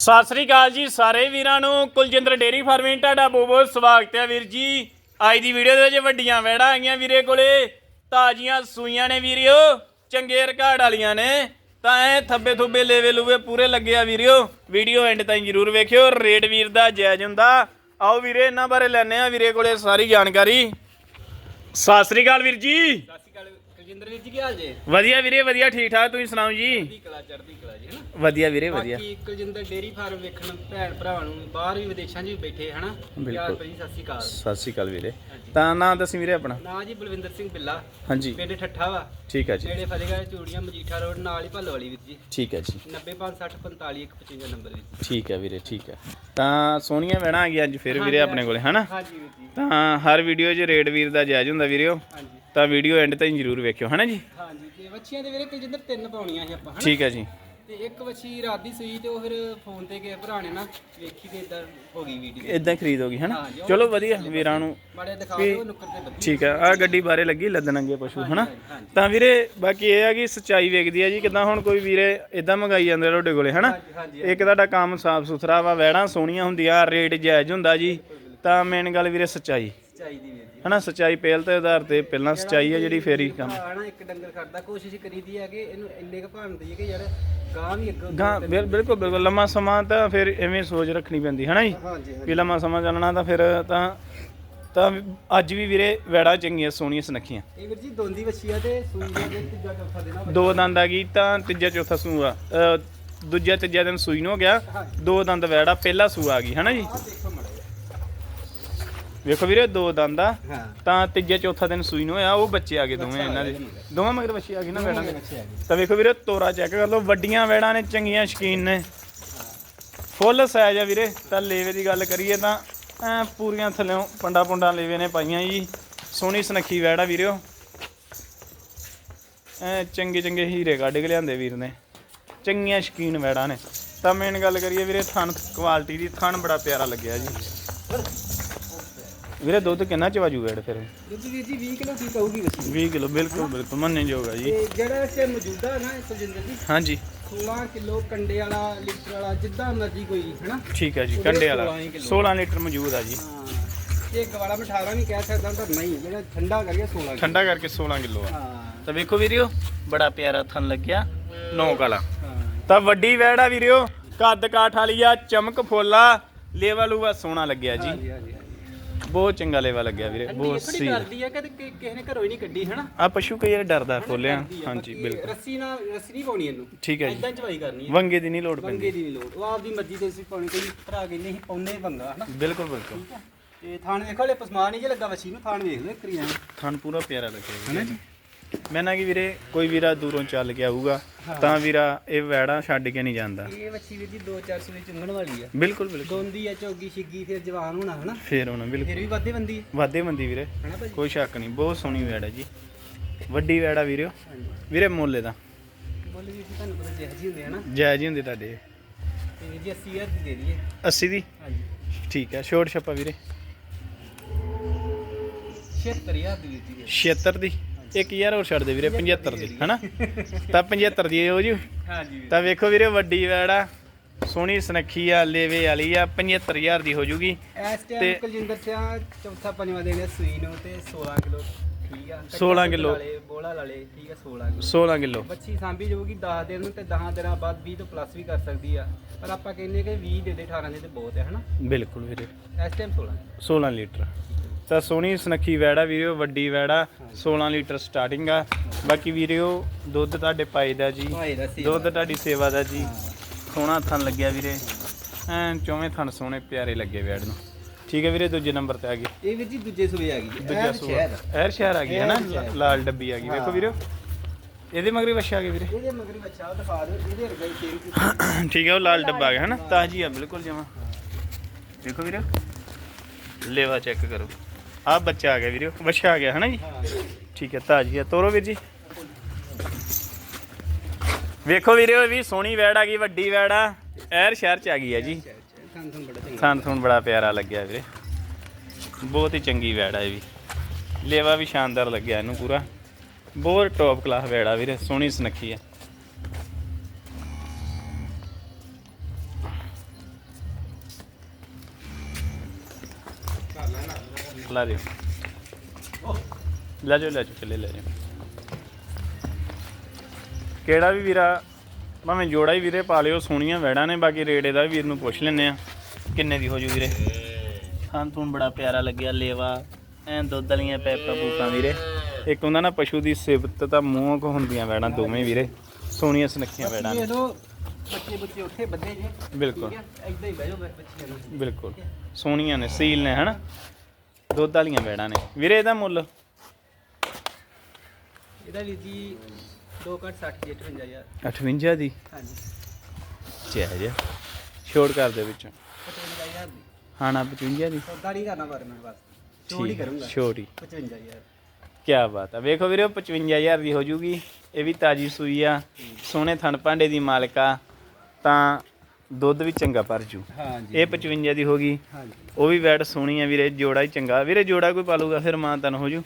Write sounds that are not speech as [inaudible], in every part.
ਸਤਿ ਸ੍ਰੀ ਅਕਾਲ ਜੀ ਸਾਰੇ ਵੀਰਾਂ ਨੂੰ। ਕੁਲਜਿੰਦਰ ਡੇਰੀ ਫਾਰਮਿੰਗ, ਤੁਹਾਡਾ ਬਹੁਤ ਬਹੁਤ ਸਵਾਗਤ ਹੈ ਵੀਰ ਜੀ। ਅੱਜ ਦੀ ਵੀਡੀਓ ਦੇ ਵਿੱਚ ਵੱਡੀਆਂ ਵੈੜਾਂ ਆਈਆਂ ਵੀਰੇ ਕੋਲੇ। ਤਾਜ਼ੀਆਂ ਸੂਈਆਂ ਨੇ ਵੀਰਿਓ, ਚੰਗੇ ਰਿਕਾਰਡ ਵਾਲੀਆਂ ਨੇ। ਤਾਂ ਐ ਥੱਬੇ ਥੁੱਬੇ ਲੇਵੇ ਲੂਵੇ ਪੂਰੇ ਲੱਗੇ ਆ ਵੀਰਿਓ। ਵੀਡੀਓ ਐਂਡ ਤਾਈਂ ਜਰੂਰ ਵੇਖਿਓ। ਰੇਟ ਵੀਰ ਦਾ ਜਾਇਜ਼ ਹੁੰਦਾ। ਆਓ ਵੀਰੇ, ਇਹਨਾਂ ਬਾਰੇ ਲੈਣੇ ਆ ਵੀਰੇ ਕੋਲੇ ਸਾਰੀ ਜਾਣਕਾਰੀ। ਸਤਿ ਸ੍ਰੀ ਅਕਾਲ ਵੀਰ ਜੀ। ਸਤਿ ਸ਼੍ਰੀ ਅਕਾਲ ਕੁਲਜਿੰਦਰ ਵੀਰ ਜੀ ਕੀ ਹਾਲ ਜੇ? ਵਧੀਆ ਵੀਰੇ ਵਧੀਆ ਠੀਕ ਠਾਕ ਤੁਸੀਂ ਸੁਣਾਓ ਜੀ? ਚੜ੍ਹਦੀ ਕਲਾ ਚੜ੍ਹਦੀ ਕਲਾ ਜੀ ਹਨਾ? ਵਧੀਆ ਵੀਰੇ ਵਧੀਆ। ਬਾਕੀ ਕੁਲਜਿੰਦਰ ਡੇਰੀ ਫਾਰਮ ਵੇਖਣ ਭੈਣ ਭਰਾਵਾਂ ਨੂੰ ਬਾਹਰ ਵੀ ਵਿਦੇਸ਼ਾਂ 'ਚ ਵੀ ਬੈਠੇ ਹਨਾ? ਪਿਆਰ ਭਰੀ ਸਤਿ ਸ਼੍ਰੀ ਅਕਾਲ। ਸਤਿ ਸ੍ਰੀ ਅਕਾਲ ਵੀਰੇ। ਤਾਂ ਨਾਂ ਦੱਸੀ ਵੀਰੇ ਆਪਣਾ? ਨਾਂ ਜੀ ਬਲਵਿੰਦਰ ਸਿੰਘ ਬਿੱਲਾ। ਹਾਂਜੀ। ਪਿੰਡ ਠੱਠਾ ਵਾ। ਠੀਕ ਹੈ ਜੀ। ਨੇੜੇ ਫਤਿਹਗੜ੍ਹ ਚੂੜੀਆਂ ਮਜੀਠਾ ਰੋਡ ਨਾਲ ਹੀ ਭੱਲੋ ਵਾਲੀ ਵੀਰ ਜੀ। ਠੀਕ ਹੈ ਜੀ। 9056045 ਨੰਬਰ ਵੀਰ ਜੀ ਠੀਕ ਹੈ ਵੀਰੇ ਠੀਕ ਹੈ ਤਾਂ ਸੋਹਣੀਆਂ ਵੈਣਾ ਆ ਗਈਆਂ ਅੱਜ ਫਿਰ ਵੀਰੇ ਆਪਣੇ ਕੋਲੇ ਹਨਾ? ਹਾਂਜੀ ਵੀਰ ਜੀ। ਤਾਂ ਹਰ ਵੀਡੀਓ 'ਚ ਰੇਟ ਵੀਰ ਦਾ ਜਾਇਜ਼ ਹੁੰਦਾ ਵੀਰਿਓ ਹਾਂਜੀ। ਤਾਂ ਵੀਡੀਓ ਐਂਡ ਤਾਈਂ ਜ਼ਰੂਰ ਵੇਖਿਓ ਹਨਾ ਜੀ? ਹਾਂਜੀ ਤੇ ਬੱਚੀਆਂ ਦੇ ਵੀਰੇ ਕੁਲਜਿੰਦਰ ਤਿੰਨ ਪਾਉਣੀਆਂ ਸੀ ਆਪਾਂ ਹਨਾ? ਠੀਕ ਹੈ ਜੀ। ਤੇ ਇੱਕ ਬੱਚੀ ਰਾਤ ਦੀ ਸੂਈ ਤੇ ਉਹ ਫਿਰ ਫੋਨ ਤੇ ਕਿਸੇ ਭਰਾ ਨੇ ਨਾ ਵੇਖੀ ਤੇ ਇਦਾਂ ਹੋ ਗਈ ਵੀਡੀਓ ਇਦਾਂ ਖਰੀਦ ਹੋਗੀ ਹਨਾ? ਹਾਂਜੀ, ਉਹ ਚਲੋ ਵਧੀਆ ਵੀਰਾਂ ਨੂੰ ਮਾੜੇ ਦਿਖਾ ਦਿਓ ਨੁੱਕਰ ਤੇ ਬੱਚੀ ਠੀਕ ਹੈ ਆ ਗੱਡੀ ਬਾਰੇ ਲੱਗੀ ਲੱਦਣਗੇ ਪਸ਼ੂ ਹਨਾ? ਤਾਂ ਵੀਰੇ ਬਾਕੀ ਇਹ ਆ ਕਿ ਸੱਚਾਈ ਵੇਖਦੀ ਆ ਜੀ ਕਿਦਾਂ ਹੁਣ ਕੋਈ ਵੀਰੇ ਇਦਾਂ ਮੰਗਾਈ ਜਾਂਦੇ ਤੁਹਾਡੇ ਕੋਲੇ ਹਨਾ? ਇੱਕ ਤੁਹਾਡਾ ਕੰਮ ਸਾਫ਼ ਸੁਥਰਾ ਵਾ ਵੈੜਾਂ ਸੋਹਣੀਆਂ ਹੁੰਦੀਆਂ ਰੇਟ ਜਾਇਜ਼ ਹੁੰਦਾ ਜੀ ਤਾਂ ਮੇਨ ਗੱਲ ਵੀਰੇ ਸੱਚਾਈ। ਚਾਹੀਦੀ ਵੀਰ ਜੀ ਹਨਾ ਸੱਚਾਈ ਪਹਿਲ ਤੇ ਆਧਾਰ ਤੇ ਪਹਿਲਾਂ ਸੱਚਾਈ ਆ ਜਿਹੜੀ ਫੇਰ ਹੀ ਕੰਮ। ਭਰਾ ਨਾ ਇੱਕ ਡੰਗਰ ਖੜਦਾ ਕੋਸ਼ਿਸ਼ ਕਰੀਦੀ ਹੈ ਕਿ ਇਹਨੂੰ ਇੰਨੇ ਕੁ ਭਾਣ ਦਈਏ ਕਿ ਯਾਰ ਗਾਂ ਵੀ ਅੱਗੋਂ ਗਾਂ ਬਿਲ- ਬਿਲਕੁਲ ਬਿਲਕੁਲ। ਲੰਮਾ ਸਮਾਂ ਤਾਂ ਫਿਰ ਐਵੇਂ ਸੋਚ ਰੱਖਣੀ ਪੈਂਦੀ ਹਨਾ ਜੀ? ਹਾਂਜੀ ਵੀ ਲੰਮਾ ਸਮਾਂ ਚੱਲਣਾ ਤਾਂ ਫਿਰ ਤਾਂ ਤਾਂ ਅੱਜ ਵੀ ਵੀਰੇ ਵੈੜਾ ਚੰਗੀਆਂ ਸੋਹਣੀਆਂ ਸੁਨੱਖੀਆਂ। ਇਹ ਵੀਰ ਜੀ ਦੋਂਦੀ ਵੱਛੀ ਆ ਤੇ ਸੂਈ ਦੇ ਅੱਗੇ ਤੀਜਾ ਚੌਥਾ ਆ ਦੋ ਦੰਦ ਆ ਗਈ ਤਾਂ ਤੀਜਾ ਚੌਥਾ ਸੂਆ ਅ, ਦੂਜਾ ਤੀਜਾ ਦਿਨ ਸੂਈ ਨੂੰ ਹੋ ਗਿਆ। ਦੋ ਦੰਦ ਵੈੜਾ ਪਹਿਲਾ ਸੂਆ ਆ ਗਈ ਹਨਾ ਜੀ? ਆਹ ਦੇਖੋ ਮੜਾ ਵੇਖੋ ਵੀਰੇ ਦੋ ਦੰਦ ਆ। ਹਾਂ। ਤਾਂ ਤੀਜੇ ਚੌਥਾ ਦਿਨ ਸੂਈ ਨੂੰ ਹੋਇਆ ਉਹ ਬੱਚੇ ਆ ਗਏ ਦੋਵੇਂ ਇਹਨਾਂ ਦੇ। ਦੋਵਾਂ ਮਗਰ ਬੱਚੇ ਆ ਗਏ ਨਾ ਵੈੜਾਂ ਦੇ। ਤਾਂ ਵੇਖੋ ਵੀਰੇ ਤੋਰਾ ਚੈੱਕ ਕਰ ਲਓ ਵੱਡੀਆਂ ਵੈੜਾਂ ਨੇ ਚੰਗੀਆਂ ਸ਼ਕੀਨ ਨੇ। ਫੁੱਲ ਸਾਈਜ਼ ਆ ਵੀਰੇ ਤਾਂ ਲੇਵੇ ਦੀ ਗੱਲ ਕਰੀਏ ਤਾਂ ਐ ਪੂਰੀਆਂ ਥੱਲੇੋਂ ਪੰਡਾ ਪੁੰਡਾ ਲੇਵੇ ਨੇ ਪਾਈਆਂ ਜੀ। ਸੋਹਣੀ ਸੁਨੱਖੀ ਵੈੜਾ ਵੀਰਿਓ ਐ ਚੰਗੇ ਚੰਗੇ ਹੀਰੇ ਕੱਢ ਕੇ ਲਿਆਂਦੇ ਵੀਰ ਨੇ। ਚੰਗੀਆਂ ਸ਼ਕੀਨ ਵੈੜਾਂ ਨੇ। ਤਾਂ ਮੇਨ ਗੱਲ ਕਰੀਏ ਵੀਰੇ ਥਣ ਕੁਆਲਿਟੀ ਦੀ ਥਣ ਬੜਾ ਪਿਆਰਾ ਲੱਗਿਆ ਜੀ। ਵੀਰੇ ਦੁੱਧ ਕਿੰਨਾ ਚਵਾਜੂ ਵੈੜ ਫਿਰ? ਦੁੱਧ ਵੀਰ ਜੀ 20 ਕਿਲੋ ਕੀ ਕਹੂਗੀ ਵੱਛੀ 20 ਕਿਲੋ ਬਿਲਕੁਲ ਬਿਲਕੁਲ ਮੰਨਣਯੋਗ ਆ ਜੀ। ਤੇ ਜਿਹੜਾ ਇੱਥੇ ਮੌਜੂਦਾ ਨਾ ਸੁਜਿੰਦਰ ਜੀ ਹਾਂਜੀ। 16 ਕਿਲੋ ਕੰਡੇ ਵਾਲਾ ਲੀਟਰ ਵਾਲਾ ਜਿੱਦਾਂ ਮਰਜ਼ੀ ਕੋਈ ਹੈਨਾ? ਠੀਕ ਹੈ ਜੀ ਕੰਡੇ ਵਾਲਾ। 16 ਹੀ ਕਿੱਲੋ। 16 ਲੀਟਰ ਮੌਜੂਦ ਆ ਜੀ। ਇਹ ਗਵਾਲਾ ਮੈਂ 18 ਨਹੀਂ ਕਹਿ ਸਕਦਾ ਤਾਂ ਨਹੀਂ ਜਿਹੜਾ ਠੰਡਾ ਕਰੀਏ 16 ਕਿਲੋ। ਠੰਡਾ ਕਰਕੇ 16 ਕਿਲੋ ਆ। ਤਾਂ ਵੇਖੋ ਵੀਰਿਓ ਬੜਾ ਪਿਆਰਾ ਥਣ ਲੱਗਿਆ ਨੌ ਕਾਲਾ ਹਾਂ। ਤਾਂ ਵੱਡੀ ਵੈੜ ਆ ਵੀਰਿਓ ਕੱਦ ਕਾਠ ਵਾਲੀ ਆ ਚਮਕ ਫੋਲਾ ਲੇਵਾ ਲੂਵਾ ਸੋਹਣਾ ਲੱਗਿਆ ਜੀ। ਬਹੁਤ ਚੰਗਾ ਲੇਵਾ ਲੱਗਿਆ ਵੀਰੇ ਬਹੁਤ ਥੋੜੀ ਸਹੀ ਕਰਦੀ ਆ ਕਿ ਕਿ- ਕਿਸੇ ਨੇ ਘਰੋਂ ਹੀ ਨਹੀਂ ਕੱਢੀ ਹਨਾ? ਆ ਪਸ਼ੂ ਕਈ ਵਾਰ ਡਰਦਾ ਖੋਲਿਆ ਹਾਂਜੀ ਬਿਲਕੁਲ। ਰੱਸੀ ਨਾਲ ਰੱਸੀ ਨਹੀਂ ਪਾਉਣੀ ਇਹਨੂੰ। ਠੀਕ ਹੈ ਜੀ। ਇਦਾਂ ਚਵਾਈ ਕਰਨੀ ਹੈ ਵੰਗੇ ਦੀ ਨਹੀਂ ਲੋੜ ਵੰਗੇ ਪੈਂਦੀ ਦੀ ਨਹੀਂ ਲੋੜ। ਉਹ ਆਪਦੀ ਮਰਜ਼ੀ ਤੇ ਅਸੀਂ ਪਾਉਣੀ ਕੋਈ ਭਰਾ ਕਹਿੰਦੇ ਅਸੀਂ ਪਾਉਨੇ ਵੰਗਾ ਹਨਾ? ਬਿਲਕੁਲ ਬਿਲਕੁਲ। ਠੀਕ ਹੈ। ਤੇ ਥਾਣ ਵੇਖੋ ਲੈ ਪਸਮਾਨ ਨਹੀਂ ਜੇ ਲੱਗਾ ਵਛੀ ਨੂੰ ਥਾਣ ਵੇਖ ਲਓ ਇੱਕ ਰੀਆਂ ਥਣ ਪੂਰਾ ਪਿਆਰਾ ਲੱਗਿਆ। ਹਨਾ। ਜੀ? ਮੈਂ ਨਾ ਕਿ ਵੀਰੇ ਕੋਈ ਵੀਰਾ ਦੂਰੋਂ ਚੱਲ ਕੇ ਆਊਗਾ ਤਾਂ ਵੀਰਾ ਇਹ ਵੈੜਾ ਛੱਡ ਕੇ ਨਹੀਂ ਜਾਂਦਾ। ਇਹ ਵਛੀ ਵੀਰ ਜੀ 2-4 ਸੂਏ ਚੁੰਗਣ ਵਾਲੀ ਆ। ਬਿਲਕੁਲ ਬਿਲਕੁਲ। ਦੋਂਦੀ ਆ ਚੌਗੀ ਛਿੱਗੀ ਫਿਰ ਜਵਾਨ ਹੋਣਾ ਹਨਾ? ਫੇਰ ਹੁਣ ਬਿਲਕੁਲ। ਫਿਰ ਵੀ ਵਾਧੇ ਬੰਦੀ ਵਾਦੇ ਮੰਦੀ ਵੀਰੇ ਹਨਾ ਭਾਜੀ? ਕੋਈ ਸ਼ੱਕ ਨਹੀਂ ਬਹੁਤ ਸੋਹਣੀ ਵੈੜ ਹੈ ਜੀ। ਵੱਡੀ ਵੈੜ ਆ ਵੀਰਿਓ ਵੀਰੇ ਮੁੱਲ ਦਾ ਵੀਰ ਜੀ ਤੁਹਾਨੂੰ ਪਤਾ ਜਿਹੀ ਹੁੰਦੇ ਹਨਾ? ਜਾਇਜ਼ ਹੀ ਹੁੰਦੀ ਤੁਹਾਡੇ। ਤੇ ਜੀ 80000 ਦੀ ਦੇ ਦਈਏ। 80 ਦੀ? ਹਾਂਜੀ। ਠੀਕ ਹੈ ਛੋਟ ਛੱਪਾ ਵੀਰੇ। 76000 ਦੀ ਵੀਰ ਜੀ ਦੇ। 76 ਦੀ? 1000 ਹੋਰ ਛੱਡ ਦੇ ਵੀਰੇ 75 ਦੀ ਹਨਾ? ਤਾਂ 75 ਦੀ ਹੋ ਜੂ। ਹਾਂਜੀ ਤਾਂ ਵੇਖੋ ਵੀਰੇ ਵੱਡੀ ਵੈੜ ਸੋਹਣੀ ਸੁਨੱਖੀ ਆ ਲੇਵੇ ਵਾਲੀ ਆ 75000 ਦੀ ਹੋ ਜੂਗੀ। ਇਸ ਟਾਈਮ ਕੁਲਜਿੰਦਰ ਸਿਆ ਚੌਥਾ ਪੰਜਵਾਂ ਦਿਨ ਸੂਈ ਨੂੰ ਤੇ 16 ਕਿਲੋ ਠੀਕ ਆ। 16 ਕਿਲੋ। ਵਾਲੇ ਬੋਲਾ ਵਾਲੇ ਠੀਕ ਆ 16 ਕਿਲੋ। 16 ਕਿਲੋ। ਬੱਚੀ ਸਾਂਭੀ ਜਾਊਗੀ 10 ਦਿਨ ਨੂੰ ਤੇ 10 ਦਿਨਾਂ ਬਾਅਦ 20 ਤੋਂ ਪਲੱਸ ਵੀ ਕਰ ਸਕਦੀ ਆ। ਪਰ ਆਪਾਂ ਕਹਿੰਦੇ ਕਿ 20 ਦੇ ਦੇ 18 ਦੇ ਤੇ ਬਹੁਤ ਹੈ ਹਨਾ? ਬਿਲਕੁਲ ਵੀਰੇ। ਇਸ ਟਾਈਮ 16 16 ਲੀਟਰ। ਤਾਂ ਸੋਹਣੀ ਸੁਨੱਖੀ ਵੈੜਾ ਵੀਰਿਓ ਵੱਡੀ ਵੈੜਾ 16 ਲੀਟਰ ਸਟਾਰਟਿੰਗ ਆ। ਬਾਕੀ ਵੀਰਿਓ ਦੁੱਧ ਤੁਹਾਡੇ ਪਾਈ ਦਾ ਜੀ। ਭਾਈ ਦਾ ਸੀ ਦੁੱਧ ਤੁਹਾਡੀ ਸੇਵਾ ਦਾ ਜੀ। ਸੋਹਣਾ ਥਣ ਲੱਗਿਆ ਵੀਰੇ। ਐਨ ਚੌਵੇਂ ਥਣ ਸੋਹਣੇ ਪਿਆਰੇ ਲੱਗੇ ਵੈੜ ਨੂੰ। ਠੀਕ ਹੈ ਵੀਰੇ ਦੂਜੇ ਨੰਬਰ ਤੇ ਆ ਗਈ। ਇਹ ਵੀਰ ਜੀ ਦੂਜੇ ਸੂਏ ਆ ਗਈ। ਜੀ ਦੂਜਾ ਸੂਆ। ਸ਼ਹਿਰ। ਐਰ ਸ਼ਹਿਰ ਆ ਗਈ ਹੈ ਐਰ ਨਾ ਸ਼ਹਿਰ। ਲਾਲ ਡੱਬੀ ਆ ਗਈ। ਵੇਖੋ ਵੀਰੋ। ਇਹਦੇ ਮਗਰੀ ਵੱਛਾ ਆ ਗਈ ਵੀਰੇ। ਇਹਦੇ ਮਗਰ ਬੱਚਾ ਦਿਖਾ ਦਿਓ। ਇਹਦੇ ਵਰਗਾ ਹੀ ਸੇਮ [coughs] ਠੀਕ ਹੈ ਉਹ ਲਾਲ ਡੱਬਾ ਆ ਗਿਆ ਹੈ ਨਾ? ਤਾਜੀ ਆ ਬਿਲਕੁਲ ਜਮਾ। ਦੇਖੋ ਵੀਰੇ। ਲੇਵਾ ਚੈੱਕ ਕਰੋ। ਆ ਬੱਚਾ ਆ ਗਿਆ ਵੀਰੇ ਵੱਛਾ ਆ ਗਿਆ ਹੈ ਨਾ ਜੀ? ਠੀਕ ਹੈ, ਤਾਜੀ ਆ ਤੋਰੋ ਵੀਰ ਜੀ। ਵੇਖੋ ਵੀਰੇ, ਇਹ ਵੀ ਸੋਹਣੀ ਵੈੜ ਆ ਗਈ, ਵੱਡੀ ਵੈੜ ਆ। ਐਰ ਸ਼ਹਿਰ ਚ ਆ ਗਈ ਆ ਜੀ। ਸਾਨੂੰ ਤੋਂ ਬੜਾ ਬੜਾ ਪਿਆਰਾ ਲੱਗਿਆ ਵੀਰੇ। ਬਹੁਤ ਹੀ ਚੰਗੀ ਵੈੜ ਆ ਇਹ ਵੀ। ਲੇਵਾ ਵੀ ਸ਼ਾਨਦਾਰ ਲੱਗਿਆ ਇਹਨੂੰ ਪੂਰਾ। ਬਹੁਤ ਟੌਪ ਕਲਾਸ ਵੈੜ ਆ ਵੀਰੇ, ਸੋਹਣੀ ਸੁਨੱਖੀ ਆ ਲਾ ਦਿਓ। ਲੈ ਜਾਓ ਲੈ ਜਾਓ ਚੱਲੇ ਲੈ ਜਾਓ। ਕਿਹੜਾ ਵੀ ਵੀਰਾ ਭਾਵੇਂ ਜੋੜਾ ਹੀ ਵੀਰੇ ਪਾ ਲਿਓ ਸੋਹਣੀਆਂ ਵੈੜਾਂ ਨੇ ਬਾਕੀ ਰੇਟ ਵੀ ਵੀਰ ਨੂੰ ਪੁੱਛ ਲੈਨੇ ਆ ਕਿੰਨੇ ਦੀ ਹੋ ਜੂ ਵੀਰੇ? ਹਾਂ ਤੂੰ ਬੜਾ ਪਿਆਰਾ ਲੱਗਿਆ ਲੇਵਾ। ਐਂ ਦੁੱਧ ਵਾਲੀਆਂ ਪੈਪਾਂ ਪੂਪਾਂ ਵੀਰੇ। ਇੱਕ ਹੁੰਦਾ ਨਾ ਪਸ਼ੂ ਦੀ ਸਿਫਤ ਤਾਂ ਮੂੰਹ ਕੋ ਹੁੰਦੀਆਂ ਵੈੜਾਂ ਦੋਵੇਂ ਵੀਰੇ। ਸੋਹਣੀਆਂ ਸੁਨੱਖੀਆਂ ਵੈੜਾਂ ਨੇ। ਬੱਚੇ ਬੱਚੇ ਉੱਥੇ ਬੱਦੇ ਜੇ। ਬਿਲਕੁਲ। ਠੀਕ ਹੈ ਬਹਿ ਜਾਓ ਬੱਚਿਆਂ ਨੂੰ ਬਿਲਕੁਲ। ਸੋਹਣੀਆਂ ਨੇ ਸੀਲ ਨੇ ਹਨਾ? ਦੁੱਧ ਵਾਲੀਆਂ ਵੈੜਾਂ ਨੇ। ਵੀਰੇ ਇਹਦਾ ਮੁੱਲ? ਇਹਦਾ ਵੀ ਜੀ 2 ਘੱਟ 60 ਜੇ 58000 58 ਦੀ? ਹਾਂਜੀ। ਜਾਇਜ਼ ਆ ਛੋੜ ਕਰ ਦੇ ਵਿੱਚੋਂ। 55000 ਦੀ। ਹਾਣਾ 55 ਦੀ? ਸੌਦਾ ਨਹੀਂ ਕਰਨਾ ਪਰ ਮੈਂ ਬਸ। ਛੋੜ ਹੀ ਕਰੂੰਗਾ। ਛੋਟ ਹੀ। 55000 ਕੀ ਬਾਤ ਆ। ਵੇਖੋ ਵੀਰੇ 55000 ਦੀ ਹੋ ਜੂਗੀ। ਇਹ ਵੀ ਤਾਜੀ ਸੂਈ ਆ। ਸੋਹਣੇ ਥਣ ਭਾਂਡੇ ਦੀ ਮਾਲਕਾ ਤਾਂ ਦੁੱਧ ਵੀ ਚੰਗਾ ਭਰ ਜੂ। ਹਾਂਜੀ। ਇਹ 55 ਦੀ ਹੋ ਗਈ। ਹਾਂਜੀ। ਉਹ ਵੀ ਵੈਟ ਸੋਹਣੀ ਆ ਵੀਰੇ ਜੋੜਾ ਹੀ ਚੰਗਾ। ਵੀਰੇ ਜੋੜਾ ਕੋਈ ਪਾਲੂਗਾ ਫਿਰ ਮਾਂ ਤਨ ਹੋ ਜੂ।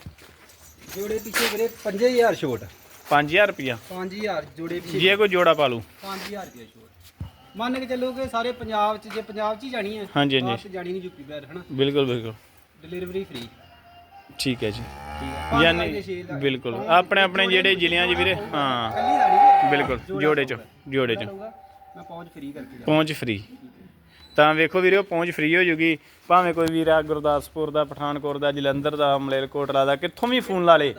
ਜੋੜੇ ਪਿੱਛੇ ਵੀਰੇ 5000 ਛੋਟ। 5000 ਰੁਪਿਆ 5000 ਜੋੜੇ ਪਿੱਛੇ। ਜੇ ਕੋਈ ਜੋੜਾ ਪਾਲੂ 5000 ਰੁਪਏ ਛੋਟ। ਮੰਨ ਕੇ ਚੱਲੋ ਕਿ ਸਾਰੇ ਪੰਜਾਬ 'ਚ ਜੇ ਪੰਜਾਬ 'ਚ ਹੀ ਜਾਣੀ ਹੈ ਹਾਂਜੀ, ਹਾਂਜੀ। ਬਾਹਰ ਤਾਂ ਜਾਣੀ ਨਹੀਂ ਯੂਪੀ ਬਾਹਰ ਹਨਾ? ਬਿਲਕੁਲ ਬਿਲਕੁਲ। ਡਿਲੀਵਰੀ ਫ੍ਰੀ ਠੀਕ ਹੈ ਜੀ। ਯਾਨੀ ਬਿਲਕੁਲ। ਆਪਣੇ ਆਪਣੇ ਜਿਹੜੇ ਜ਼ਿਲ੍ਹਿਆਂ 'ਚ ਵੀਰੇ ਹਾਂ। ਬਿਲਕੁਲ। ਜੋੜੇ 'ਚ ਜੋੜੇ 'ਚ। ਮੈਂ ਪਹੁੰਚ ਫ੍ਰੀ ਕਰਕੇ ਪਹੁੰਚ ਫ੍ਰੀ ਤਾਂ ਵੇਖੋ ਵੀਰੇ ਪਹੁੰਚ ਫ੍ਰੀ ਹੋ ਜੂਗੀ। ਭਾਵੇਂ ਕੋਈ ਵੀਰ ਗੁਰਦਾਸਪੁਰ ਦਾ ਪਠਾਨਕੋਟ ਦਾ ਜਲੰਧਰ ਦਾ ਮਲੇਰਕੋਟਲਾ ਦਾ ਕਿੱਥੋਂ ਵੀ ਫੋਨ ਲਾ ਲੇ।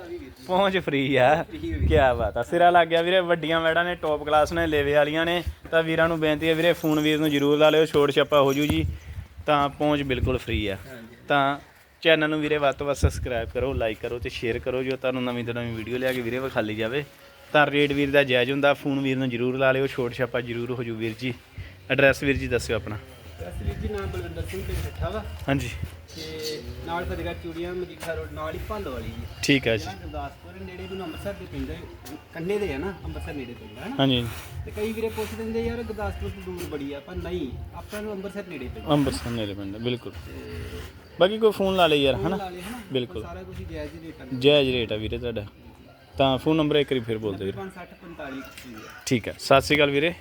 ਪਹੁੰਚ ਫ੍ਰੀ ਆ। ਕੀ ਬਾਤ ਆ। ਸਿਰਾ ਲੱਗ ਗਿਆ ਵੀਰੇ ਵੱਡੀਆਂ ਵੈੜਾਂ ਨੇ ਟੌਪ ਕਲਾਸ ਨੇ ਲੇਵੇ ਵਾਲੀਆਂ ਨੇ। ਤਾਂ ਵੀਰਾਂ ਨੂੰ ਬੇਨਤੀ ਹੈ ਵੀਰੇ ਫੋਨ ਵੀਰ ਨੂੰ ਜ਼ਰੂਰ ਲਾ ਲਿਓ ਛੋੜ ਛੱਪਾ ਹੋ ਜੂ ਜੀ ਤਾਂ ਪਹੁੰਚ ਬਿਲਕੁਲ ਫ੍ਰੀ ਆ। ਤਾਂ ਚੈਨਲ ਨੂੰ ਵੀਰੇ ਵੱਧ ਤੋਂ ਵੱਧ ਸਬਸਕ੍ਰਾਈਬ ਕਰੋ ਲਾਈਕ ਕਰੋ ਤੇ ਸ਼ੇਅਰ ਕਰੋ। ਜੋ ਤੁਹਾਨੂੰ ਨਵੀਂ ਤੋਂ ਨਵੀਂ ਵੀਡੀਓ ਲਿਆ ਕੇ ਵੀਰੇ ਵਿਖਾਲੀ ਜਾਵੇ ਤਾਂ ਰੇਟ ਵੀਰ ਦਾ ਜਾਇਜ਼ ਹੁੰਦਾ ਫੋਨ ਵੀਰ ਨੂੰ ਜ਼ਰੂਰ ਲਾ ਲਿਓ ਛੋਟ ਛਾਪਾ ਜ਼ਰੂਰ ਹੋ ਜੂ ਵੀਰ ਜੀ। ਐਡਰੈਸ ਵੀਰ ਜੀ ਦੱਸਿਓ ਆਪਣਾ। ਅਸਲੀ ਜੀ ਨਾਮ ਬਲਵਿੰਦਰ ਸਿੰਘ ਪਿੰਡ ਠੱਠਾ ਵਾ। ਹਾਂਜੀ। ਤੇ ਨਾਲ ਫਤਿਹਗੜ੍ਹ ਚੂੜੀਆਂ ਮਜੀਠਾ ਰੋਡ ਨਾਲ ਹੀ ਭਾਲੋ ਵਾਲੀ ਜੀ। ਠੀਕ ਹੈ ਜੀ। ਗੁਰਦਾਸਪੁਰ ਨੇੜੇ ਨੂੰ ਅੰਮ੍ਰਿਤਸਰ ਦੇ ਪਿੰਡ ਕੰਢੇ ਦੇ ਆ ਨਾ ਅੰਮ੍ਰਿਤਸਰ ਨੇੜੇ ਪੈਂਦਾ ਹੈ ਨਾ। ਹਾਂਜੀ। ਤੇ ਕਈ ਵੀਰੇ ਪੁੱਛ ਦਿੰਦੇ ਯਾਰ ਗੁਰਦਾਸਪੁਰ ਤੋਂ ਦੂਰ ਬੜੀ ਆ ਪਰ ਨਹੀਂ ਆਪਾਂ ਨੂੰ ਅੰਮ੍ਰਿਤਸਰ ਨੇੜੇ ਪੈਂਦਾ ਅੰਮ੍ਰਿਤਸਰ ਨੇੜੇ ਪਿੰਡ ਬਿਲਕੁਲ। ਬਾਕੀ ਕੋਈ ਫੋਨ ਲਾ ਲੇ ਯਾਰ ਹਨਾ? ਬਿਲਕੁਲ। ਸਾਰਾ ਕੁਝ ਜਾਇਜ਼ ਰੇਟ ਆ ਵੀਰੇ ਤੁਹਾਡਾ। ਤਾਂ ਫੋਨ ਨੰਬਰ ਇੱਕ ਵਾਰੀ ਫਿਰ ਬੋਲ ਦਿਓ ਵੀਰੇ 560 45 ਠੀਕ ਹੈ ਸਤਿ ਸ਼੍ਰੀ ਅਕਾਲ ਵੀਰੇ।